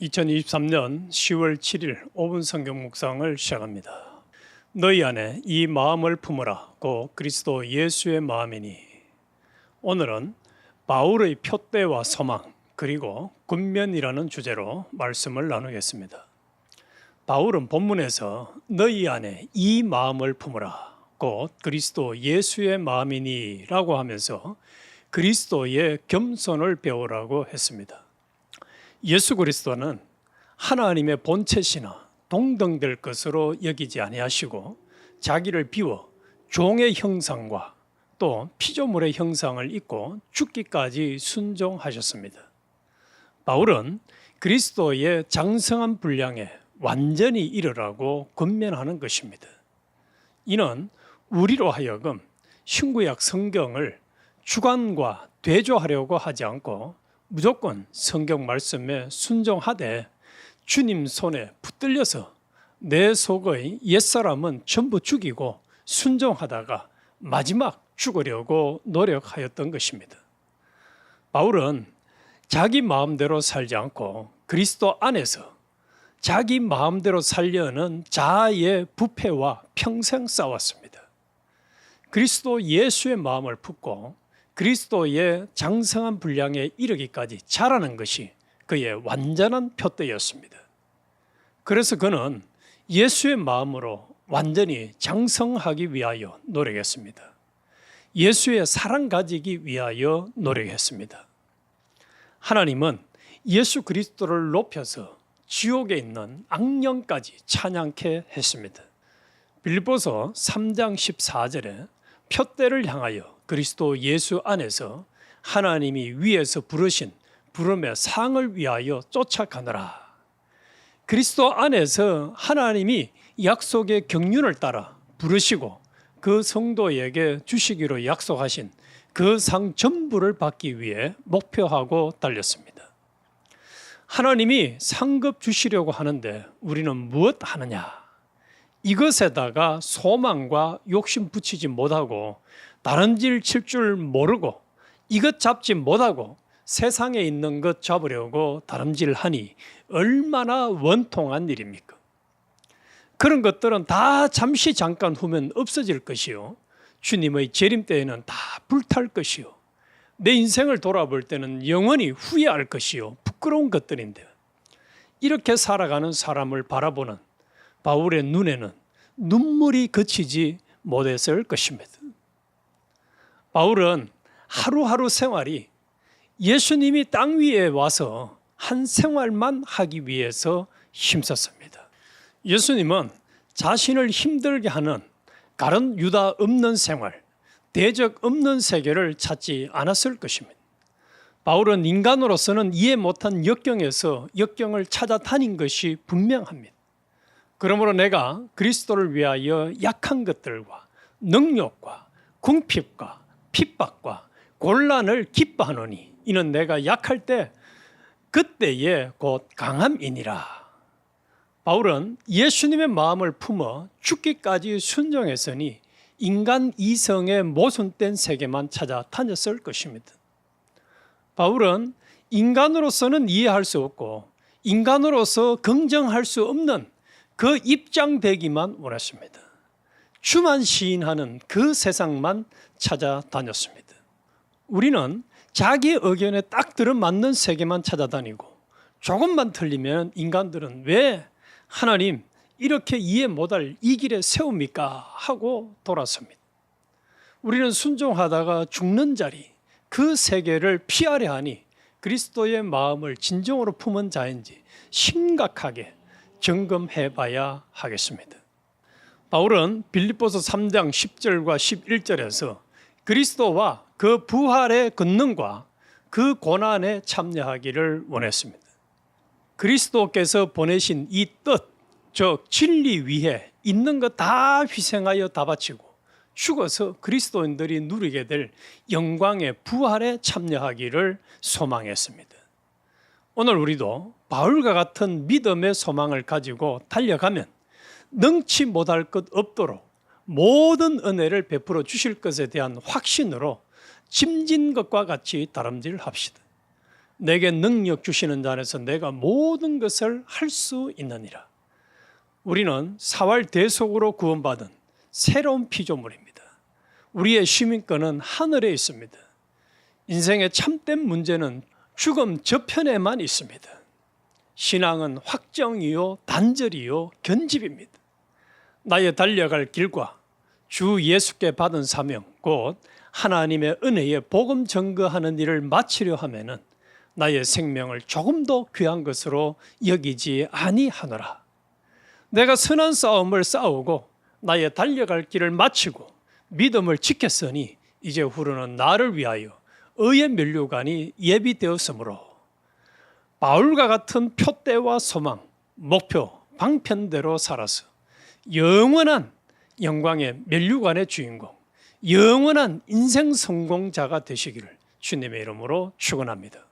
2023년 10월 7일 5분 성경 묵상을 시작합니다. 너희 안에 이 마음을 품으라 고 그리스도 예수의 마음이니 오늘은 바울의 표대와 소망 그리고 군면이라는 주제로 말씀을 나누겠습니다. 바울은 본문에서 너희 안에 이 마음을 품으라 곧 그리스도 예수의 마음이니라고 하면서 그리스도의 겸손을 배우라고 했습니다. 예수 그리스도는 하나님의 본체시나 동등될 것으로 여기지 아니하시고 자기를 비워 종의 형상과 또 피조물의 형상을 입고 죽기까지 순종하셨습니다. 바울은 그리스도의 장성한 분량에 완전히 이르라고 권면하는 것입니다. 이는 우리로 하여금 신구약 성경을 주관과 대조하려고 하지 않고 무조건 성경 말씀에 순종하되 주님 손에 붙들려서 내 속의 옛사람은 전부 죽이고 순종하다가 마지막 죽으려고 노력하였던 것입니다. 바울은 자기 마음대로 살지 않고 그리스도 안에서 자기 마음대로 살려는 자아의 부패와 평생 싸웠습니다. 그리스도 예수의 마음을 품고 그리스도의 장성한 분량에 이르기까지 자라는 것이 그의 완전한 표대였습니다. 그래서 그는 예수의 마음으로 완전히 장성하기 위하여 노력했습니다. 예수의 사랑 가지기 위하여 노력했습니다. 하나님은 예수 그리스도를 높여서 지옥에 있는 악령까지 찬양케 했습니다. 빌보서 3장 14절에 표대를 향하여 그리스도 예수 안에서 하나님이 위에서 부르신 부름의 상을 위하여 쫓아가느라. 그리스도 안에서 하나님이 약속의 경륜을 따라 부르시고 그 성도에게 주시기로 약속하신 그 상 전부를 받기 위해 목표하고 달렸습니다. 하나님이 상급 주시려고 하는데 우리는 무엇 하느냐? 이것에다가 소망과 욕심 붙이지 못하고 다른 질 칠 줄 모르고 이것 잡지 못하고 세상에 있는 것 잡으려고 다름질하니 얼마나 원통한 일입니까? 그런 것들은 다 잠시 잠깐 후면 없어질 것이요. 주님의 재림 때에는 다 불탈 것이요. 내 인생을 돌아볼 때는 영원히 후회할 것이요. 부끄러운 것들인데 이렇게 살아가는 사람을 바라보는 바울의 눈에는 눈물이 그치지 못했을 것입니다. 바울은 하루하루 생활이 예수님이 땅 위에 와서 한 생활만 하기 위해서 힘썼습니다. 예수님은 자신을 힘들게 하는 다른 유다 없는 생활, 대적 없는 세계를 찾지 않았을 것입니다. 바울은 인간으로서는 이해 못한 역경에서 역경을 찾아 다닌 것이 분명합니다. 그러므로 내가 그리스도를 위하여 약한 것들과 능력과 궁핍과 핍박과 곤란을 기뻐하노니 이는 내가 약할 때 그때에 곧 강함이니라. 바울은 예수님의 마음을 품어 죽기까지 순종했으니 인간 이성의 모순된 세계만 찾아 다녔을 것입니다. 바울은 인간으로서는 이해할 수 없고 인간으로서 긍정할 수 없는 그 입장되기만 원했습니다. 주만 시인하는 그 세상만 찾아다녔습니다. 우리는 자기 의견에 딱 들어맞는 세계만 찾아다니고 조금만 틀리면 인간들은 왜 하나님 이렇게 이해 못할 이 길에 세웁니까? 하고 돌아섭니다. 우리는 순종하다가 죽는 자리 그 세계를 피하려 하니 그리스도의 마음을 진정으로 품은 자인지 심각하게 점검해 봐야 하겠습니다. 바울은 빌립보서 3장 10절과 11절에서 그리스도와 그 부활의 권능과 그 고난에 참여하기를 원했습니다. 그리스도께서 보내신 이 뜻, 즉 진리 위에 있는 것 다 희생하여 다 바치고 죽어서 그리스도인들이 누리게 될 영광의 부활에 참여하기를 소망했습니다. 오늘 우리도 바울과 같은 믿음의 소망을 가지고 달려가면 능치 못할 것 없도록 모든 은혜를 베풀어 주실 것에 대한 확신으로 짐진 것과 같이 다름질 합시다. 내게 능력 주시는 자 안에서 내가 모든 것을 할 수 있느니라. 우리는 사활 대속으로 구원받은 새로운 피조물입니다. 우리의 시민권은 하늘에 있습니다. 인생의 참된 문제는 죽음 저편에만 있습니다. 신앙은 확정이요, 단절이요, 견집입니다. 나의 달려갈 길과 주 예수께 받은 사명, 곧 하나님의 은혜에 복음 증거하는 일을 마치려 하면은 나의 생명을 조금 더 귀한 것으로 여기지 아니하노라. 내가 선한 싸움을 싸우고 나의 달려갈 길을 마치고 믿음을 지켰으니 이제 후로는 나를 위하여 의의 면류관이 예비되었으므로 바울과 같은 표대와 소망, 목표, 방편대로 살아서 영원한 영광의 면류관의 주인공, 영원한 인생 성공자가 되시기를 주님의 이름으로 축원합니다.